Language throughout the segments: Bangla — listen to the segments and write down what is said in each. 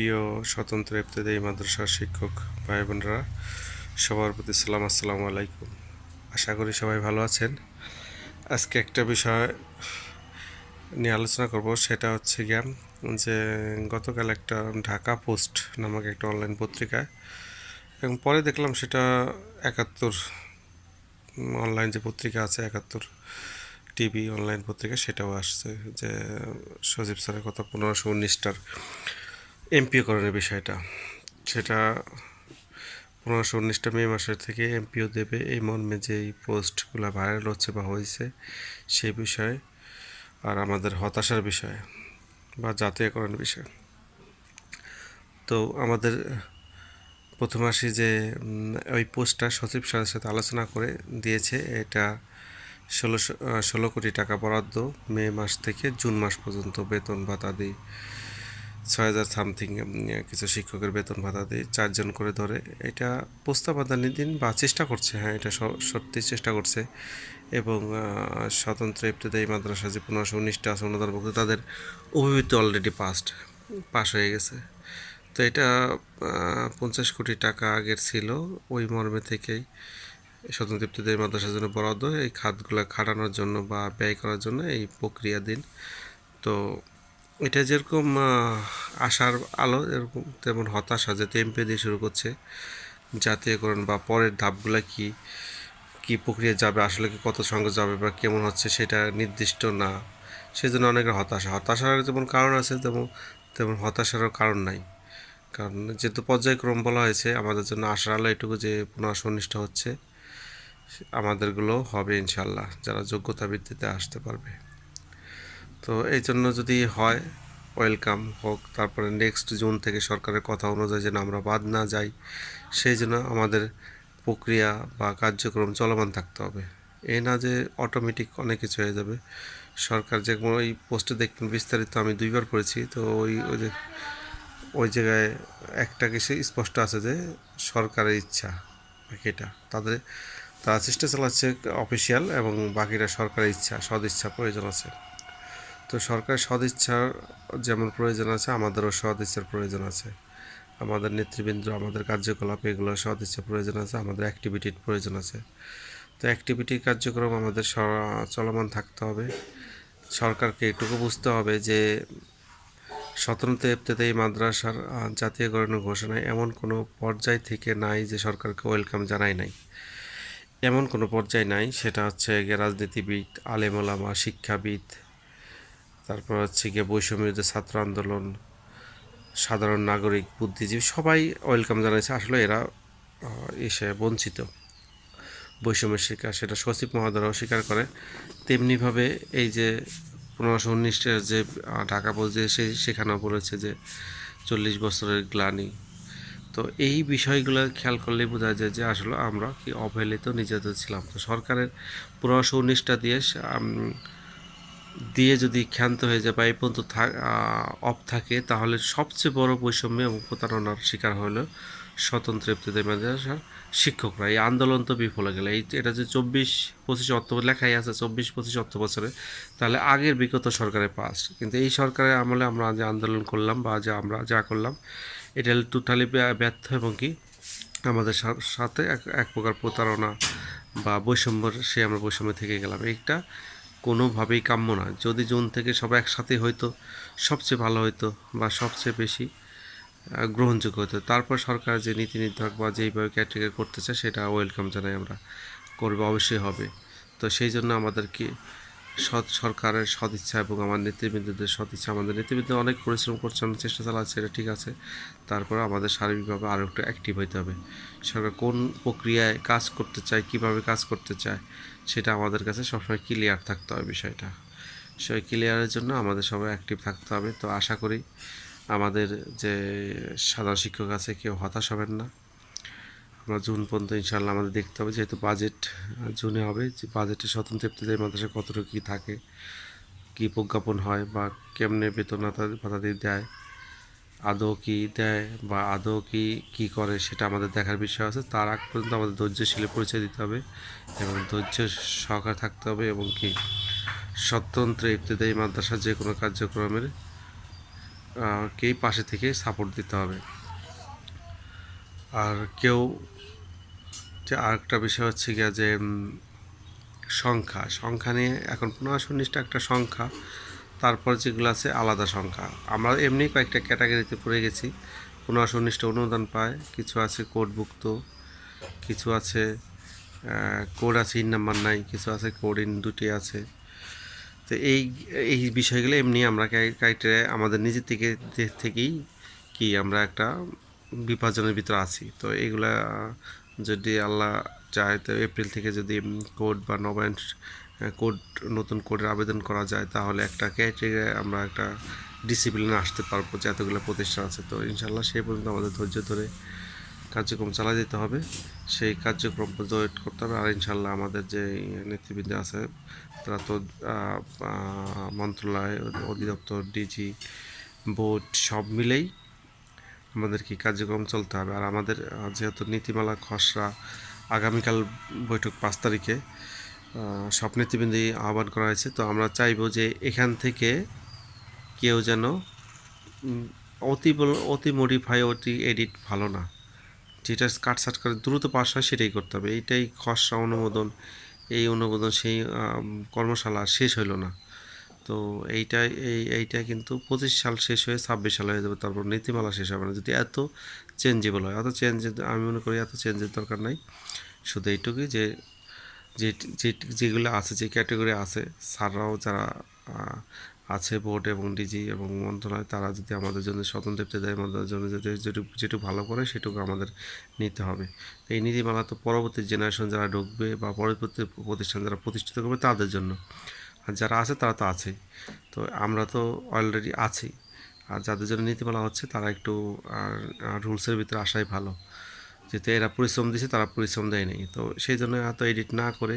প্রিয় স্বতন্ত্র ইবতদায়ী মাদ্রাসার শিক্ষক ভাই বোনরা সবার প্রতি সালাম, আসসালামু আলাইকুম। আশা করি সবাই ভালো আছেন। আজকে একটা বিষয় নিয়ে আলোচনা করব, সেটা হচ্ছে গিয়া যে গতকাল একটা ঢাকা পোস্ট নামক একটা অনলাইন পত্রিকায় এবং পরে দেখলাম সেটা একাত্তর, অনলাইন যে পত্রিকা আছে, একাত্তর টিভি অনলাইন পত্রিকা, সেটাও আসছে যে সজীব স্যারের কথা পনেরোশো উনিশটার এমপিওকরণের বিষয়টা। সেটা পনেরোশো উনিশটা মে মাসের থেকে এমপিও দেবে। এই মর্মে যেই পোস্টগুলো ভাইরাল হচ্ছে বা হয়েছে, সেই বিষয়ে আর আমাদের হতাশার বিষয় বা জাতীয়করণের বিষয়। তো আমাদের প্রথম আসি যে ওই পোস্টটা সচিব স্যারের সাথে আলোচনা করে দিয়েছে। এটা ষোলোশো ষোলো কোটি টাকা বরাদ্দ মে মাস থেকে জুন মাস পর্যন্ত বেতন ভাতা দিই ছয় হাজার সামথিং কিছু শিক্ষকের বেতন ভাতা দিয়ে চারজন করে ধরে। এটা প্রস্তাব প্রস্তাবাদানি দিন বা চেষ্টা করছে হ্যাঁ এটা সত্যি চেষ্টা করছে। এবং স্বতন্ত্র ইবতদায়ী মাদ্রাসা যে পনেরোশো উনিশটা আছে অনুদানভুক্ত তাদের অভিভূত অলরেডি পাস্ট পাস হয়ে গেছে। তো এটা পঞ্চাশ কোটি টাকা আগের ছিল, ওই মর্মে থেকেই স্বতন্ত্র ইবতদায়ী মাদ্রাসার জন্য বরাদ্দ এই খাতগুলো খাটানোর জন্য বা ব্যয় করার জন্য এই প্রক্রিয়া দিন তো এটা যেরকম আশার আলো, এরকম তেমন হতাশা যে এমপি দিয়ে শুরু করছে, জাতীয়করণ বা পরের ধাপগুলো কি কি প্রক্রিয়া যাবে, আসলে কি কত সঙ্গে যাবে বা কেমন হচ্ছে সেটা নির্দিষ্ট না। সেজন্য অনেকের হতাশা। হতাশার যেমন কারণ আছে, তেমন তেমন হতাশারও কারণ নাই। কারণ যেহেতু পর্যায়ক্রম বলা হয়েছে, আমাদের জন্য আশার আলো এটুকু যে পুনঃ সন্নিষ্ঠ হচ্ছে আমাদেরগুলো হবে ইনশাল্লাহ যারা যোগ্যতা ভিত্তিতে আসতে পারবে। তো এই জন্য যদি হয় ওয়েলকাম হোক, তারপরে নেক্সট জুন থেকে সরকারের কথা অনুযায়ী যেন আমরা বাদ না যাই, সেই জন্য আমাদের প্রক্রিয়া বা কার্যক্রম চলমান থাকতে হবে। এ না যে অটোমেটিক অনেক কিছু হয়ে যাবে। সরকার যে ওই পোস্টে দেখবেন, বিস্তারিত আমি দুইবার পড়েছি, তো ওই ওই যে, ওই জায়গায় একটা কিছু স্পষ্ট আছে যে সরকারের ইচ্ছা, বাকিটা তাদের, তারা চেষ্টা চালাচ্ছে অফিসিয়াল এবং বাকিটা সরকারের ইচ্ছা, সদিচ্ছা প্রয়োজন আছে। তো সরকারের সদিচ্ছার যেমন প্রয়োজন আছে, আমাদেরও সদিচ্ছার প্রয়োজন আছে। আমাদের নেতৃবৃন্দ, আমাদের কার্যকলাপ এগুলো সদিচ্ছা প্রয়োজন আছে, আমাদের অ্যাক্টিভিটির প্রয়োজন আছে। তো অ্যাক্টিভিটির কার্যক্রম আমাদের চলমান থাকতে হবে। সরকারকে এটুকু বুঝতে হবে যে স্বতন্ত্র এপ্তেতে এই মাদ্রাসার জাতীয়করণের ঘোষণায় এমন কোনো পর্যায় থেকে নাই যে সরকারকে ওয়েলকাম জানায় নাই। এমন কোনো পর্যায় নাই, সেটা হচ্ছে রাজনীতিবিদ, আলেমোলামা, শিক্ষাবিদ তারপর হচ্ছে গিয়ে বৈষম্য ছাত্র আন্দোলন, সাধারণ নাগরিক, বুদ্ধিজীবী সবাই ওয়েলকাম জানাইছে। আসলে এরা এসে বঞ্চিত। বৈষম্যের শিকার, সেটা সচিব মহোদয়রাও স্বীকার করে। তেমনিভাবে এই যে পনেরোশো উনিশের যে ঢাকা যে সে, সেখানেও বলেছে যে চল্লিশ বছরের গ্লানি। তো এই বিষয়গুলো খেয়াল করলেই বোঝা যায় যে আসলে আমরা কি অবহেলিত নিজেদের ছিলাম। তো সরকারের পনেরোশো উনিশটা দিয়ে দিয়ে যদি ক্ষান্ত হয়ে যায় বা এই পর্যন্ত অফ থাকে, তাহলে সবচেয়ে বড় বৈষম্য এবং প্রতারণার শিকার হলো স্বতন্ত্র মাদ্রাসার শিক্ষকরা। এই আন্দোলন তো বিফল গেল। এই এটা যে চব্বিশ, পঁচিশ অর্থ লেখাই আছে, চব্বিশ, পঁচিশ অর্থ বছরে, তাহলে আগের বিগত সরকারের পাস কিন্তু এই সরকারের আমলে আমরা যে আন্দোলন করলাম বা যা আমরা যা করলাম, এটা টোটালি ব্যর্থ এবং কি আমাদের সাথে এক এক প্রকার প্রতারণা বা বৈষম্যর সে আমরা বৈষম্য থেকে গেলাম। এইটা কোনোভাবেই কাম্য না। যদি জুন থেকে সব একসাথে হয়তো সবচেয়ে ভালো হতো বা সবচেয়ে বেশি গ্রহণযোগ্য হতো তারপর সরকার যে নীতি নির্ধারক বা যেইভাবে ক্যাটেগরি করতে চায়, সেটা ওয়েলকাম জানাই আমরা। করবে, অবশ্যই হবে। তো সেই জন্য আমাদেরকে সৎ সরকারের সদিচ্ছা এবং আমার নেতৃবৃন্দদের সদিচ্ছা আমাদের নেতৃবৃন্দ অনেক পরিশ্রম করছে, আমি চেষ্টা চালাচ্ছি, এটা ঠিক আছে। তারপর আমাদের শারীরিকভাবে আরও একটু অ্যাক্টিভ হতে হবে। সরকার কোন প্রক্রিয়ায় কাজ করতে চায়, কীভাবে কাজ করতে চায় সেটা আমাদের কাছে সবসময় ক্লিয়ার থাকতে হবে বিষয়টা। সেই ক্লিয়ারের জন্য আমাদের সবাই অ্যাক্টিভ থাকতে হবে। তো আশা করি আমাদের যে সাধারণ শিক্ষক আছে কেউ হতাশ হবেন না। আমরা জুন পর্যন্ত ইনশাল্লাহ আমাদের দেখতে হবে। যেহেতু বাজেট জুনে হবে, যে বাজেটে স্বতন্ত্র ইবতদায়ী মাদ্রাসা কতটুকু কী থাকে, কী প্রজ্ঞাপন হয় বা কেমনে বেতন ভাতা- দেয় আদৌ কি দেয় বা আদৌ কি কি করে সেটা আমাদের দেখার বিষয় আছে। তার আগ পর্যন্ত আমাদের ধৈর্যশীলের পরিচয় দিতে হবে এবং ধৈর্য সহকারে থাকতে হবে এবং কি স্বতন্ত্র ইবতদায়ী মাদ্রাসার যে কোনো কার্যক্রমের কেই পাশে থেকে সাপোর্ট দিতে হবে। আর কেউ, যে আরেকটা বিষয় হচ্ছে গিয়া যে সংখ্যা সংখ্যা নিয়ে এখন পনেরোশো উনিশটা একটা সংখ্যা তারপর যেগুলো আছে আলাদা সংখ্যা। আমরা এমনি কয়েকটা ক্যাটাগরিতে পড়ে গেছি। পনেরোশো উনিশটা অনুদান পায়, কিছু আছে কোডভুক্ত কিছু আছে কোড আছে ইন নাম্বার নাই, কিছু আছে কোড ইন দুটি আছে। তো এই এই বিষয়গুলো এমনি আমরা ক্রাইটেরিয়া আমাদের নিজের থেকে থেকেই কি আমরা একটা বিভাজনের ভিতরে আছি। তো এইগুলা যদি আল্লাহ চায়, তো এপ্রিল থেকে যদি কোড বা নবায়ন কোড, নতুন কোডের আবেদন করা যায়, তাহলে একটা ক্রাইটেরিয়া আমরা একটা ডিসিপ্লিনে আসতে পারব যে এতগুলো প্রতিষ্ঠান আছে। তো ইনশাল্লাহ সেই পর্যন্ত আমাদের ধৈর্য ধরে কার্যক্রম চালা যেতে হবে। সেই কার্যক্রম ওয়েট করতে হবে। আর ইনশাল্লাহ আমাদের যে নেতৃবৃন্দ আছে, তারা তো মন্ত্রণালয়, অধিদপ্তর, ডিজি, বোর্ড সব মিলেই আমাদের কি কার্যক্রম চলতে হবে। আর আমাদের যেহেতু নীতিমালা খসড়া আগামীকাল বৈঠক পাঁচ তারিখে আহ, সব নেতৃবৃন্দই আহ্বান করা হয়েছে। তো আমরা চাইব যে এখান থেকে কেউ যেন অতি অতি মডিফাই অতি এডিট ভালো না। যেটা কাটসাট করে দ্রুত পাস হয় সেটাই করতে হবে। এইটাই খসড়া অনুমোদন এই অনুমোদন সেই কর্মশালা শেষ হইল না। তো এইটা এই এইটা কিন্তু পঁচিশ সাল শেষ হয়ে ছাব্বিশ সাল হয়ে যাবে তারপর নীতিমালা শেষ হবে না। যদি এত চেঞ্জেবল হয় এত চেঞ্জ আমি মনে করি এত চেঞ্জের দরকার নাই। শুধু এইটুকুই যে যে যে যেগুলো আছে, যে ক্যাটাগরি আছে, স্যাররাও যারা আছে বোর্ড এবং ডিজি এবং মন্ত্রণালয়, তারা যদি আমাদের জন্য স্বতন্ত্র দেয়, আমাদের জন্য যদি যেটুকু যেটুকু ভালো করে সেটুকু আমাদের নিতে হবে। তো এই নীতিমালা তো পরবর্তী জেনারেশন যারা ঢুকবে বা পরবর্তী প্রতিষ্ঠান যারা প্রতিষ্ঠিত করবে তাদের জন্য। আর যারা আছে, তারা তো আছেই। তো আমরা তো অলরেডি আছি। আর যাদের জন্য নীতিমালা হচ্ছে, তারা একটু রুলসের ভিতরে আসাই ভালো। যেহেতু এরা পরিশ্রম দিছে, তারা পরিশ্রম দেয় নাই। তো সেই জন্য এত এডিট না করে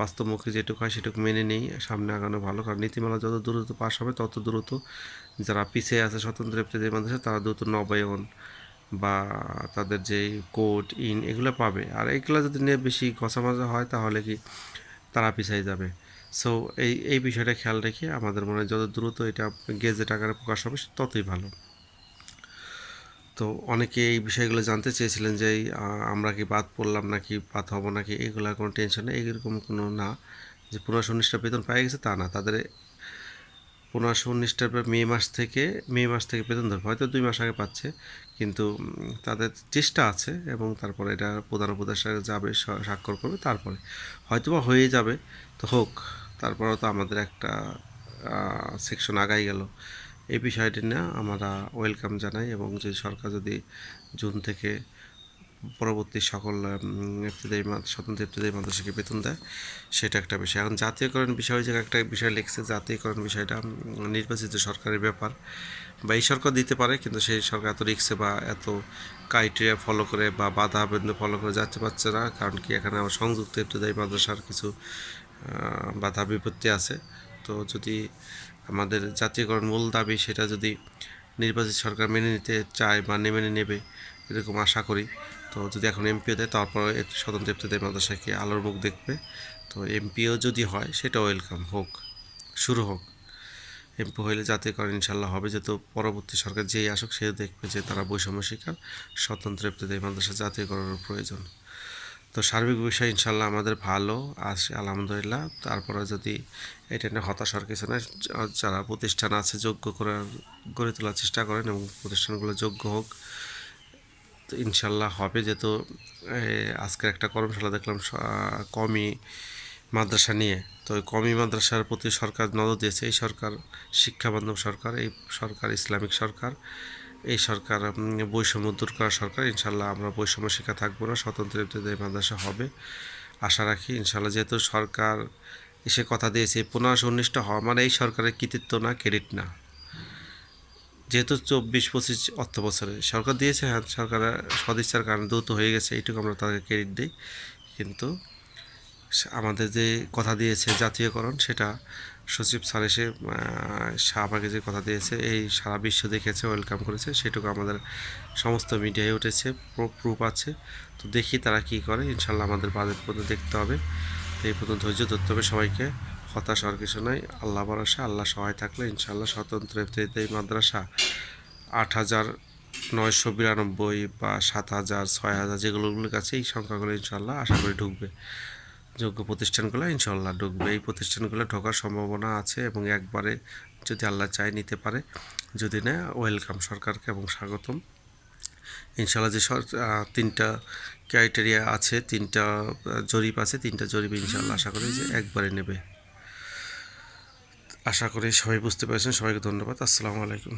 বাস্তবমুখী যেটুকু হয় সেটুকু মেনে নেই, সামনে আগানো ভালো। কারণ নীতিমালা যত দ্রুত পাশ হবে, তত দ্রুত যারা পিছিয়ে আছে, স্বতন্ত্র ইফতেদের মাদ্রাসা তারা দ্রুত নবায়ন বা তাদের যে কোড, ইন এগুলো পাবে। আর এগুলো যদি নিয়ে বেশি ঘষা ঘষামাজা হয়, তাহলে কি তারা পিছিয়ে যাবে। সো এই এই বিষয়টা খেয়াল রেখে আমাদের মনে হয় যত দ্রুত এটা গেজেট আকারে প্রকাশ হবে, ততই ভালো। তো অনেকে এই বিষয়গুলো জানতে চেয়েছিলেন যে আমরা কি বাদ পড়লাম নাকি বাদ হব নাকি এগুলোর কোনো টেনশন নেই, এরকম কোনো না। যে পনেরোশো উনিশটা বেতন পেয়ে গেছে তা না, তাদের পনেরোশো উনিশটার মে মাস থেকে, মে মাস থেকে বেতন ধরবে হয়তো দুই মাস আগে পাচ্ছে, কিন্তু তাদের চেষ্টা আছে এবং তারপরে এটা প্রধান উপদেষ্টা যাবে স্বাক্ষর করবে তারপরে। হয়তোবা হয়ে যাবে, তো হোক, তারপরেও তো আমাদের একটা সেকশন আগাই গেল। এই বিষয়টি না আমরা ওয়েলকাম জানাই এবং যে সরকার যদি জুন থেকে পরবর্তী সকল মা- স্বতন্ত্র ইবতেদায়ী মাদ্রাসাকে বেতন দেয়, সেটা একটা বিষয়। এখন জাতীয়করণ বিষয় যে একটা বিষয় লিখছে, জাতীয়করণ বিষয়টা নির্বাচিত সরকারের ব্যাপার। বা এই সরকার দিতে পারে, কিন্তু সেই সরকার এত রিক্সে বা এত ক্রাইটেরিয়া ফলো করে বা বাধা বিন্দু ফলো করে যাচ্ছে পারছে না, কারণ কি এখানে আমার সংযুক্ত ইবতেদায়ী মাদ্রাসার কিছু বাধা বিপত্তি আছে। তো যদি আমাদের জাতীয়করণ মূল দাবি সেটা যদি নির্বাচিত সরকার মেনে নিতে চায় বা মেনে নেবে এরকম আশা করি। তো যদি এখন এমপিও দেয় তারপর স্বতন্ত্র ইবতেদায়ী মাদ্রাসাকে আলোর মুখ দেখবে। তো এমপিও যদি হয় সেটা ওয়েলকাম হোক, শুরু হোক। এমপি হইলে জাতীয়করণ ইনশাল্লাহ হবে, যেহেতু পরবর্তী সরকার যেই আসুক সে দেখবে যে তারা বৈষম্য শিকার, স্বতন্ত্র ইবতেদায়ী মাদ্রাসা জাতীয়করণের প্রয়োজন। তো সার্বিক বিষয় ইনশাল্লাহ আমাদের ভালো আছে, আলহামদুলিল্লাহ। তারপরে যদি এটা নিয়ে হতাশার কিছু না যারা প্রতিষ্ঠান আছে যোগ্য করে গড়ে তোলার চেষ্টা করেন এবং প্রতিষ্ঠানগুলো যোগ্য হোক, তো ইনশাল্লাহ হবে। যেহেতু আজকের একটা কর্মশালা দেখলাম কমি মাদ্রাসা নিয়ে। তো ওই কমি মাদ্রাসার প্রতি সরকার নজর দিয়েছে। এই সরকার শিক্ষাবান্ধব সরকার, এই সরকার ইসলামিক সরকার। এই সরকার বৈষম্য দূর করা সরকার, ইনশাল্লাহ আমরা বৈষম্য শিক্ষা থাকব না, স্বতন্ত্র ইবতেদায়ী মাদ্রাসা হবে। আশা রাখি, ইনশাল্লাহ যেহেতু সরকার এসে কথা দিয়েছে পনেরোশো উনিশটা হওয়া মানে এই সরকারের কৃতিত্ব না, ক্রেডিট না। যেহেতু চব্বিশ, পঁচিশ অর্থ বছরে সরকার দিয়েছে হ্যাঁ সরকারের সদিচ্ছার কারণে দ্রুত হয়ে গেছে, এইটুকু আমরা তাদেরকে ক্রেডিট দিই। কিন্তু আমাদের যে কথা দিয়েছে জাতীয়করণ, সেটা সচিব স্যার এসে শাহবাগে যে কথা দিয়েছে, এই সারা বিশ্ব দেখেছে ওয়েলকাম করেছে, সেটুকু আমাদের সমস্ত মিডিয়ায় উঠেছে প্রুফ আছে। তো দেখি তারা কি করে, ইনশাল্লাহ আমাদের বাজেট পর্যন্ত দেখতে হবে। তো এই পর্যন্ত ধৈর্য ধরতে হবে সবাইকে, হতাশ হওয়ার কিছু নাই, আল্লাহ ভরসা, আল্লাহ সহায় থাকলে ইনশাআল্লাহ স্বতন্ত্র এই মাদ্রাসা আট হাজার নয়শো বিরানব্বই বা সাত হাজার ছয় হাজার যেগুলোগুলোর কাছে এই সংখ্যাগুলো ইনশাল্লাহ আশা করি ঢুকবে। যোগ্য প্রতিষ্ঠানগুলো ইনশাল্লাহ ঢুকবে। এই প্রতিষ্ঠানগুলো ঢোকার সম্ভাবনা আছে এবং একবারে যদি আল্লাহ চায় নিতে পারে, যদি না, ওয়েলকাম সরকারকে এবং স্বাগতম। ইনশাল্লাহ যে তিনটা ক্রাইটেরিয়া আছে, তিনটা জরিপ আছে, তিনটা জরিপ ইনশাল্লাহ আশা করি যে একবারে নেবে। আশা করি সবাই বুঝতে পেরেছেন। সবাইকে ধন্যবাদ। আসসালামু আলাইকুম।